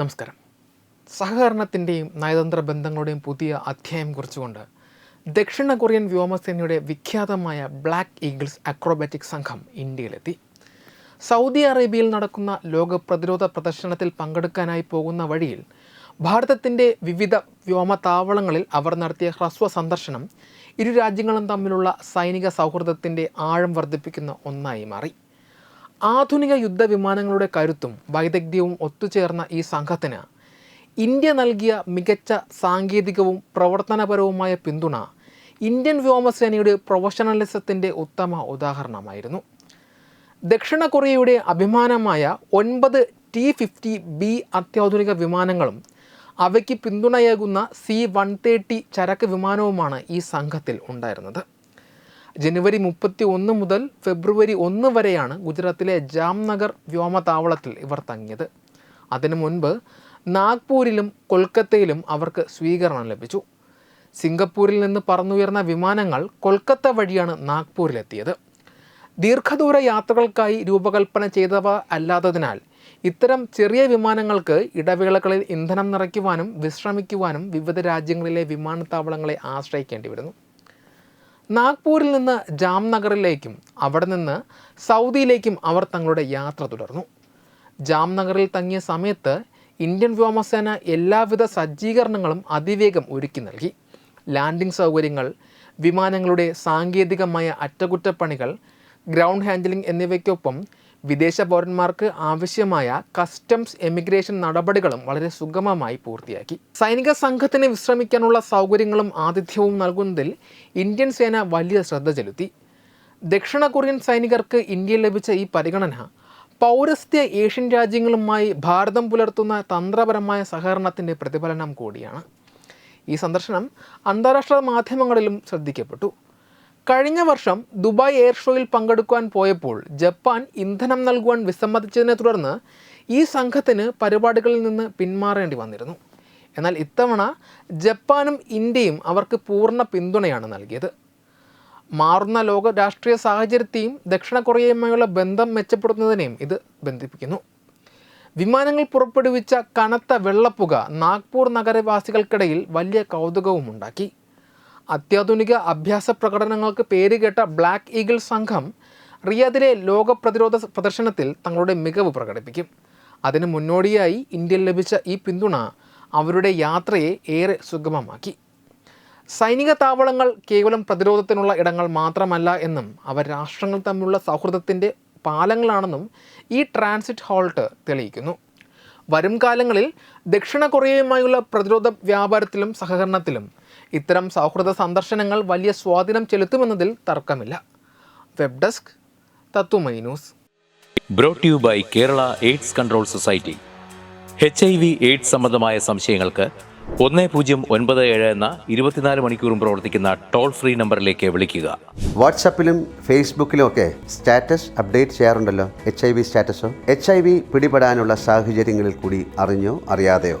നമസ്കാരം. സഹകരണത്തിന്റെയും നയതന്ത്ര ബന്ധങ്ങളുടെയും പുതിയ അധ്യായം കുറിച്ചുകൊണ്ട് ദക്ഷിണ കൊറിയൻ വ്യോമസേനയുടെ വിഖ്യാതമായ ബ്ലാക്ക് ഈഗിൾസ് അക്രോബാറ്റിക് സംഘം ഇന്ത്യയിലെത്തി. സൗദി അറേബ്യയിൽ നടക്കുന്ന ലോക പ്രതിരോധ പ്രദർശനത്തിൽ പങ്കെടുക്കാനായി പോകുന്ന വഴിയിൽ ഭാരതത്തിന്റെ വിവിധ വ്യോമതാവളങ്ങളിൽ അവർ നടത്തിയ ഹ്രസ്വ സന്ദർശനം ഇരു രാജ്യങ്ങളും തമ്മിലുള്ള സൈനിക സൗഹൃദത്തിന്റെ ആഴം വർദ്ധിപ്പിക്കുന്ന ഒന്നായി മാറി. ആധുനിക യുദ്ധവിമാനങ്ങളുടെ കരുത്തും വൈദഗ്ധ്യവും ഒത്തുചേർന്ന ഈ സംഘത്തിന് ഇന്ത്യ നൽകിയ മികച്ച സാങ്കേതികവും പ്രവർത്തനപരവുമായ പിന്തുണ ഇന്ത്യൻ വ്യോമസേനയുടെ പ്രൊഫഷണലിസത്തിന്റെ ഉത്തമ ഉദാഹരണമായിരുന്നു. ദക്ഷിണ കൊറിയയുടെ അഭിമാനമായ ഒൻപത് ടി ഫിഫ്റ്റി ബി അത്യാധുനിക വിമാനങ്ങളും അവയ്ക്ക് പിന്തുണയേകുന്ന സി വൺ തേർട്ടി ചരക്ക് വിമാനവുമാണ് ഈ സംഘത്തിൽ ഉണ്ടായിരുന്നത്. ജനുവരി മുപ്പത്തി ഒന്ന് മുതൽ ഫെബ്രുവരി ഒന്ന് വരെയാണ് ഗുജറാത്തിലെ ജാംനഗർ വ്യോമതാവളത്തിൽ ഇവർ തങ്ങിയത്. അതിനു മുൻപ് നാഗ്പൂരിലും കൊൽക്കത്തയിലും അവർക്ക് സ്വീകരണം ലഭിച്ചു. സിംഗപ്പൂരിൽ നിന്ന് പറന്നുയർന്ന വിമാനങ്ങൾ കൊൽക്കത്ത വഴിയാണ് നാഗ്പൂരിലെത്തിയത്. ദീർഘദൂര യാത്രകൾക്കായി രൂപകൽപ്പന ചെയ്തവ അല്ലാത്തതിനാൽ ഇത്തരം ചെറിയ വിമാനങ്ങൾക്ക് ഇടവേളകളിൽ ഇന്ധനം നിറയ്ക്കുവാനും വിശ്രമിക്കുവാനും വിവിധ രാജ്യങ്ങളിലെ വിമാനത്താവളങ്ങളെ ആശ്രയിക്കേണ്ടി വരുന്നു നാഗ്പൂരിൽ നിന്ന് ജാംനഗറിലേക്കും അവിടെ നിന്ന് സൗദിയിലേക്കും അവർ തങ്ങളുടെ യാത്ര തുടർന്നു. ജാംനഗറിൽ തങ്ങിയ സമയത്ത് ഇന്ത്യൻ വ്യോമസേന എല്ലാവിധ സജ്ജീകരണങ്ങളും അതിവേഗം ഒരുക്കി നൽകി. ലാൻഡിംഗ് സൗകര്യങ്ങൾ വിമാനങ്ങളുടെ സാങ്കേതികമായ അറ്റകുറ്റപ്പണികൾ ഗ്രൗണ്ട് ഹാൻഡലിംഗ് എന്നിവയ്ക്കൊപ്പം വിദേശ പൗരന്മാർക്ക് ആവശ്യമായ കസ്റ്റംസ് എമിഗ്രേഷൻ നടപടികളും വളരെ സുഗമമായി പൂർത്തിയാക്കി. സൈനിക സംഘത്തിന് വിശ്രമിക്കാനുള്ള സൗകര്യങ്ങളും ആതിഥ്യവും നൽകുന്നതിൽ ഇന്ത്യൻ സേന വലിയ ശ്രദ്ധ ചെലുത്തി. ദക്ഷിണ കൊറിയൻ സൈനികർക്ക് ഇന്ത്യയിൽ ലഭിച്ച ഈ പരിഗണന പൗരസ്ത്യ ഏഷ്യൻ രാജ്യങ്ങളുമായി ഭാരതം പുലർത്തുന്ന തന്ത്രപരമായ സഹകരണത്തിന്റെ പ്രതിഫലനം കൂടിയാണ്. ഈ സന്ദർശനം അന്താരാഷ്ട്ര മാധ്യമങ്ങളിലും ശ്രദ്ധിക്കപ്പെട്ടു. കഴിഞ്ഞ വർഷം ദുബായ് എയർ ഷോയിൽ പങ്കെടുക്കുവാൻ പോയപ്പോൾ ജപ്പാൻ ഇന്ധനം നൽകുവാൻ വിസമ്മതിച്ചതിനെ തുടർന്ന് ഈ സംഘത്തിന് പരിപാടികളിൽ നിന്ന് പിന്മാറേണ്ടി വന്നിരുന്നു. എന്നാൽ ഇത്തവണ ജപ്പാനും ഇന്ത്യയും അവർക്ക് പൂർണ പിന്തുണയാണ് നൽകിയത്. മാറുന്ന ലോക രാഷ്ട്രീയ സാഹചര്യത്തെയും ദക്ഷിണ കൊറിയയുമായുള്ള ബന്ധം മെച്ചപ്പെടുത്തുന്നതിനെയും ഇത് ബന്ധിപ്പിക്കുന്നു. വിമാനങ്ങൾ പുറപ്പെടുവിച്ച കനത്ത വെള്ളപ്പുക നാഗ്പൂർ നഗരവാസികൾക്കിടയിൽ വലിയ കൗതുകവും ഉണ്ടാക്കി അത്യാധുനിക അഭ്യാസ പ്രകടനങ്ങൾക്ക് പേരുകേട്ട ബ്ലാക്ക് ഈഗിൾ സംഘം റിയാദിലെ ലോക പ്രതിരോധ പ്രദർശനത്തിൽ തങ്ങളുടെ മികവ് പ്രകടിപ്പിക്കും. അതിന് മുന്നോടിയായി ഇന്ത്യയിൽ ലഭിച്ച ഈ പിന്തുണ അവരുടെ യാത്രയെ ഏറെ സുഗമമാക്കി. സൈനിക താവളങ്ങൾ കേവലം പ്രതിരോധത്തിനുള്ള ഇടങ്ങൾ മാത്രമല്ല എന്നും അവ രാഷ്ട്രങ്ങൾ തമ്മിലുള്ള സൗഹൃദത്തിന്റെ പാലങ്ങളാണെന്നും ഈ ട്രാൻസിറ്റ് ഹോൾട്ട് തെളിയിക്കുന്നു. വരും കാലങ്ങളിൽ ദക്ഷിണ കൊറിയയുമായുള്ള പ്രതിരോധ വ്യാപാരത്തിലും സഹകരണത്തിലും ഇത്തരം സൗഹൃദ സന്ദർശനങ്ങൾ വലിയ സ്വാധീനം ചെലുത്തുമെന്നതിൽ തർക്കമില്ല. വെബ് ഡെസ്ക് തത്തുമൈ news. Brought you by Kerala AIDS control society H I V AIDS സംബന്ധമായ സംശയങ്ങൾക്ക് ഒന്ന് പൂജ്യം ഒൻപത് ഏഴ് എന്ന ഇരുപത്തിനാല് മണിക്കൂറും പ്രവർത്തിക്കുന്ന ടോൾ ഫ്രീ നമ്പറിലേക്ക് വിളിക്കുക. വാട്സപ്പിലും ഫേസ്ബുക്കിലും ഒക്കെ സ്റ്റാറ്റസ് അപ്ഡേറ്റ് ചെയ്യാറുണ്ടല്ലോ? എച്ച് ഐ വി സ്റ്റാറ്റസോ? എച്ച് ഐ വി പിടിപെടാനുള്ള സാഹചര്യങ്ങളിൽ കൂടി അറിഞ്ഞോ അറിയാതെയോ?